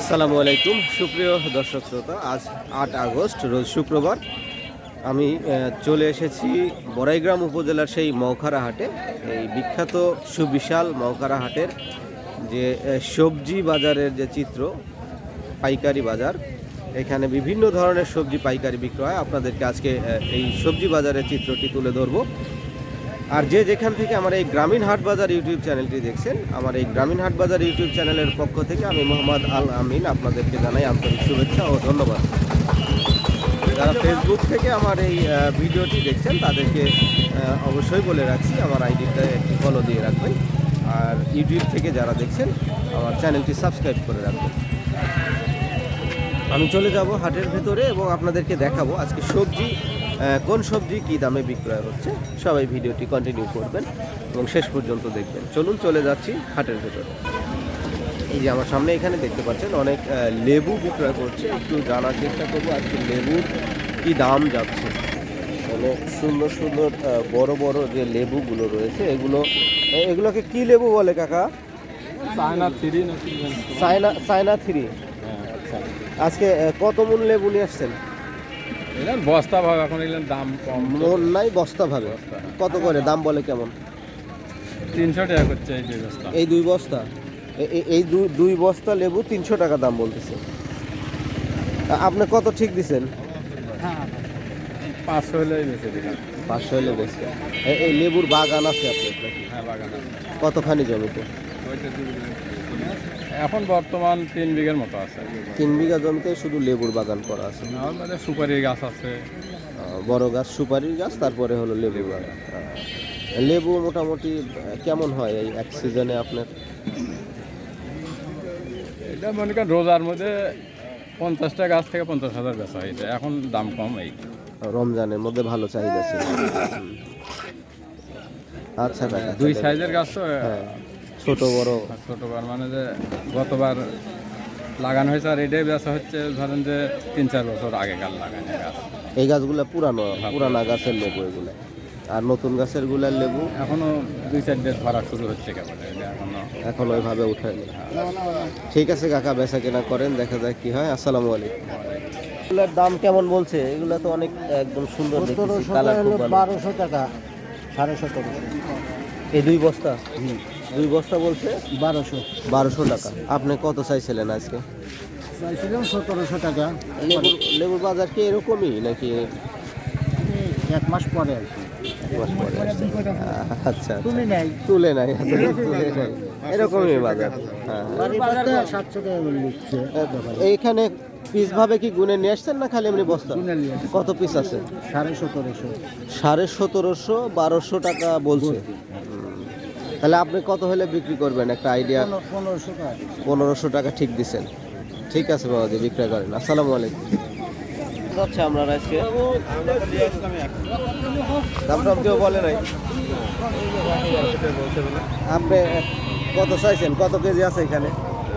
আসসালামু আলাইকুম। সুপ্রিয় দর্শক শ্রোতা, আজ আট আগস্ট, রোজ শুক্রবার। আমি চলে এসেছি বড়াইগ্রাম উপজেলার সেই মৌখারা হাটে। এই বিখ্যাত সুবিশাল মৌখারা হাটের যে সবজি বাজারের যে চিত্র, পাইকারি বাজার, এখানে বিভিন্ন ধরনের সবজি পাইকারি বিক্রয়। আপনাদেরকে আজকে এই সবজি বাজারের চিত্রটি তুলে ধরবো। আর যে যেখান থেকে আমার এই গ্রামীণ হাট বাজার ইউটিউব চ্যানেলটি দেখছেন, আমার এই গ্রামীণ হাট বাজার ইউটিউব চ্যানেলের পক্ষ থেকে আমি মোহাম্মদ আল আমিন আপনাদেরকে জানাই আন্তরিক শুভেচ্ছা ও ধন্যবাদ। যারা ফেসবুক থেকে আমার এই ভিডিওটি দেখছেন, তাদেরকে অবশ্যই বলে রাখছি, আমার আইডিটা একটি ফলো দিয়ে রাখবেন। আর ইউটিউব থেকে যারা দেখছেন, আমার চ্যানেলটি সাবস্ক্রাইব করে রাখবেন। আমি চলে যাব হাটের ভেতরে এবং আপনাদেরকে দেখাবো আজকে সবজি কোন সবজি কী দামে বিক্রয় হচ্ছে সবাই ভিডিওটি কন্টিনিউ করবেন এবং শেষ পর্যন্ত দেখবেন। চলুন চলে যাচ্ছি হাটের ভেতরে। এই যে আমার সামনে এখানে দেখতে পাচ্ছেন অনেক লেবু বিক্রয় করছে। একটু জানার চেষ্টা করব আজকে লেবুর কি দাম যাচ্ছে। অনেক সুন্দর সুন্দর বড় বড় যে লেবুগুলো রয়েছে এগুলো এগুলোকে কি লেবু বলে কাকা? চায়না থ্রি নাকি? China China three. আজকে কত মূল লেবু নিয়ে আসছেন? বস্তা ভাব এখন এগুলো দাম কম। মন নাই বস্তা ভাবে কত করে? দাম বলে কেমন? তিনশো টাকা করছে এই যে বস্তা। এই দুই বস্তা? এই দুই দুই বস্তা লেবু তিনশো টাকা দাম বলতেছে। আপনি কত ঠিক দিছেন? পাঁচশো হলেই দিলাম। পাঁচশো হলে বেশি এই লেবুর বাগান আছে আপনার? হ্যাঁ বাগান কতখানি জমিতে। এখন বর্তমান তিন বিঘের মতো আছে। তিন বিঘা জমিতে শুধু লেবুর বাগান করা আছে। সুপারির গাছ আছে। বড় গাছ সুপারির গাছ তারপরে হলো লেবু বাগান। লেবু মোটামুটি কেমন হয় এই এক সিজনে আপনার? এটা মনে করেন রোজার মধ্যে পঞ্চাশটা গাছ থেকে পঞ্চাশ হাজার বেচা হয়েছে এখন দাম কম এই। রমজানের মধ্যে ভালো চাহিদা ছিল। আচ্ছা দুই সাইজের গাছ তো হ্যাঁ ছোট বড় মানে যে গতবার লাগানো হয়েছে আর এটাই বেচা হচ্ছে ধরেন যে তিন চার বছর আগে আগেকার লাগানো গাছ এই গাছগুলো পুরানো পুরানা। গাছের লেবু এগুলো। আর নতুন গাছেরগুলার লেবু? এখনও দুই চার চারটে ধরা শুরু হচ্ছে কেবল এখনও। এখন ওইভাবে উঠায়নি ঠিক আছে কাকা বেচা কেনা করেন দেখা যাক কি হয়। আসসালামু আলাইকুম। এগুলোর দাম কেমন বলছে? এগুলো তো অনেক একদম সুন্দর দেখতেছি কালার খুব ভালো। বারোশো টাকা সাড়ে সতেরোশো। এই দুই বস্তা? দুই বস্তা বলছে? বারোশো। বারোশো টাকা। আপনি কত চাইছিলেন আজকে? চাইছিলাম সতেরোশো টাকা। লেবুর লেবুর বাজার কি এরকমই নাকি? এক মাস পরে আর কি? আচ্ছা তুমি নেই তুলে নাই তুলে নাই এরকমই বাজার। হ্যাঁ। এইখানে পিস ভাবে কি গুনে নিয়ে আসছেন না খালি এমনি বস্তা। কত পিস আছে? সাড়ে সতেরোশো। সাড়ে সতেরোশো বারোশো টাকা বলছে। তাহলে আপনি কত হলে বিক্রি করবেন? একটা আইডিয়া পনেরোশো টাকা। পনেরোশো টাকা ঠিক দিচ্ছেন ঠিক আছে বাবা বাবাজি বিক্রয় করেন। আসসালামু আলাইকুম। যাচ্ছে আমরা আজকে। কেউ বলে নাই। আপনি কত চাইছেন? কত কেজি আছে এখানে?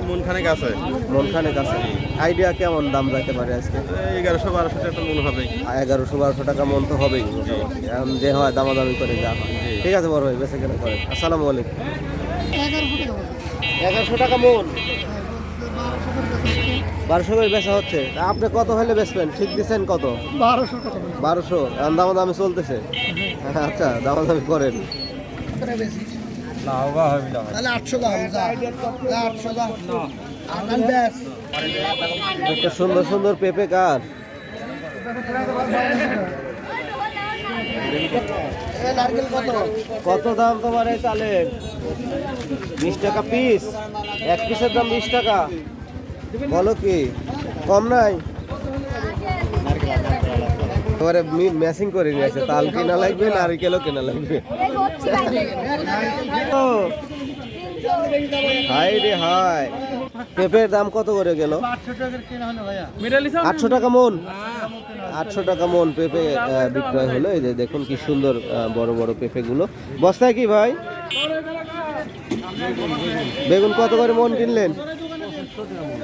মন খানেক আছে? মন খানেক আছে। আইডিয়া কেমন দাম যাইতে পারে আজকে? এগারোশো বারোশো টাকা মনে হবে এগারোশো বারোশো টাকা মন তো হবেই। এখন যে হয় দামাদামি করে যা। ঠিক আছে বড় ভাই বেঁচে কেনা করেন আসসালামু আলাইকুম। এগারোশো টাকা মন। বারোশো করে বেচা হচ্ছে। আপনি কত হলে বেচবেন? ঠিক দিচ্ছেন কত? বারোশো টাকা বারোশো। দামাদামি চলতেছে? আচ্ছা দামাদামি করেন। লাভবা হবে না তাহলে আটশো দাম যা আটশো দাম আগান ব্যাস। একটা সুন্দর সুন্দর পেঁপে কার? কত? কত দাম তোমার এই চালের বিশ টাকা পিস এক পিসের দাম বিশ টাকা। বলো কি কম নাই? এবারে ম্যাচিং করে নিয়ে আসে তাল কেনা লাগবে নারিকেলও কেনা লাগবে। হাই রে হাই। পেঁপের দাম কত করে গেল? আটশো টাকা মন। আটশো টাকা মন পেঁপে বিক্রয় হলো। এই যে দেখুন কি সুন্দর বড় বড় পেঁপেগুলো। বস্তায় কি ভাই? বেগুন কত করে মন কিনলেন?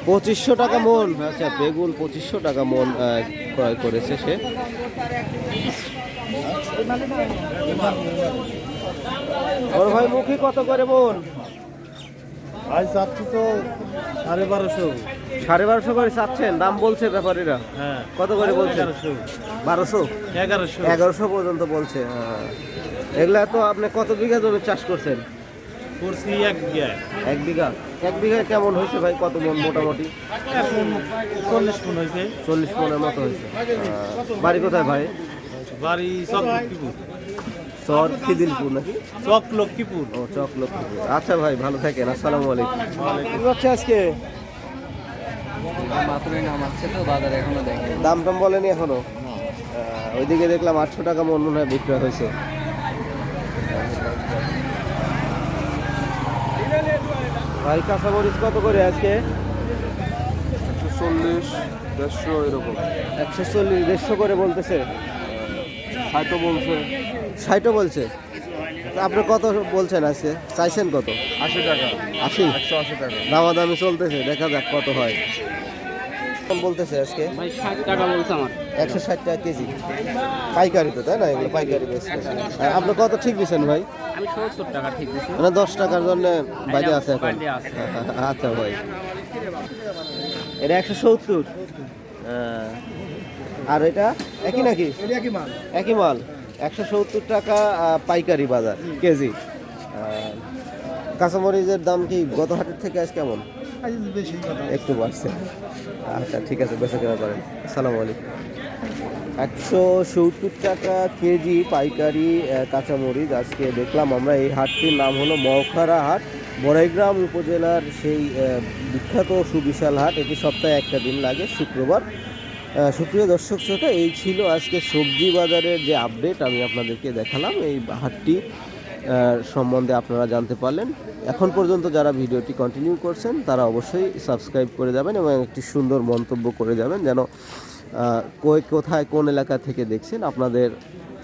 পঁচিশশো টাকা মন। আচ্ছা বেগুন পঁচিশশো টাকা মন ক্রয় করেছে সে। ওর ভাই মুখী কত করে মন ভাই চাচ্ছি তো সাড়ে বারোশো। সাড়ে বারোশো করে চাচ্ছেন? দাম বলছে ব্যাপারীরা। হ্যাঁ। কত করে বলছে? বারোশো। এগারোশো। এগারোশো পর্যন্ত বলছে হ্যাঁ। এগুলা তো আপনি কত বিঘা জমি চাষ করছেন? করছি এক বিঘা। এক বিঘা? এক বিঘা কেমন হয়েছে ভাই? কত মন মোটামুটি? চল্লিশ ফোন হয়েছে। চল্লিশ মনের মতো হয়েছে বাড়ি কোথায় ভাই? বাড়ি লক্ষ্মীপুর চর খিদিলপুর নাকি? চক লক্ষ্মীপুর। ও চক লক্ষ্মীপুর। আচ্ছা ভাই ভালো থাকেন আসসালামু আলাইকুম। আজকে? দাম টাম বলেনি এখনও? ওইদিকে দেখলাম আটশো টাকা মন মনে হয় বিক্রয় হয়েছে। ভাই কাঁচামরিচ কত করে আজকে? চল্লিশ দেড়শো এরকম। একশো চল্লিশ দেড়শো করে বলতেছে। হয়তো বলছে। ষাটও বলছে। তা আপনি কত বলছেন আজকে? চাইছেন কত? আশি টাকা। আশি? একশো আশি টাকা। দামাদামি চলতেছে দেখা যাক কত হয়। বলতেছে আজকে? টাকা বলছে আমার। একশো ষাট টাকা কেজি। পাইকারি তো তাই না? এগুলো পাইকারি আপনি কত ঠিক দিচ্ছেন ভাই? আমি সত্তর টাকা ঠিক দিচ্ছি মানে দশ টাকার জন্য বাইরে আছে এখন। আচ্ছা ভাই। এটা একশো সত্তর। আর এটা একই নাকি? একই মাল। একশো সত্তর টাকা পাইকারি বাজার কেজি। কাঁচামরিচের দাম কি গত হাটের থেকে আজ কেমন? একটু বাড়ছে। আচ্ছা ঠিক আছে বেঁচে কেনা করেন। আসসালামু আলাইকুম। একশো সত্তর টাকা কেজি পাইকারি কাঁচামরিচ আজকে দেখলাম আমরা। এই হাটটির নাম হলো মওখারা হাট। বড়াইগ্রাম উপজেলার সেই বিখ্যাত সুবিশাল হাট। এটি সপ্তাহে একটা দিন লাগে শুক্রবার। সুপ্রিয় দর্শক শ্রোতা, এই ছিল আজকে সবজি বাজারের যে আপডেট আমি আপনাদেরকে দেখালাম। এই হাটটি সম্বন্ধে আপনারা জানতে পারলেন। এখন পর্যন্ত যারা ভিডিওটি কন্টিনিউ করছেন, তারা অবশ্যই সাবস্ক্রাইব করে যাবেন এবং একটি সুন্দর মন্তব্য করে যাবেন যেন কোথায় কোন এলাকা থেকে দেখছেন আপনাদের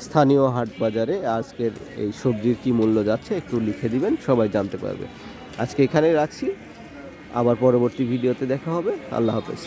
স্থানীয় হাট বাজারে আজকের এই সবজির কি মূল্য যাচ্ছে একটু লিখে দিবেন, সবাই জানতে পারবে। আজকে এখানেই রাখছি। আবার পরবর্তী ভিডিওতে দেখা হবে। আল্লাহ হাফেজ।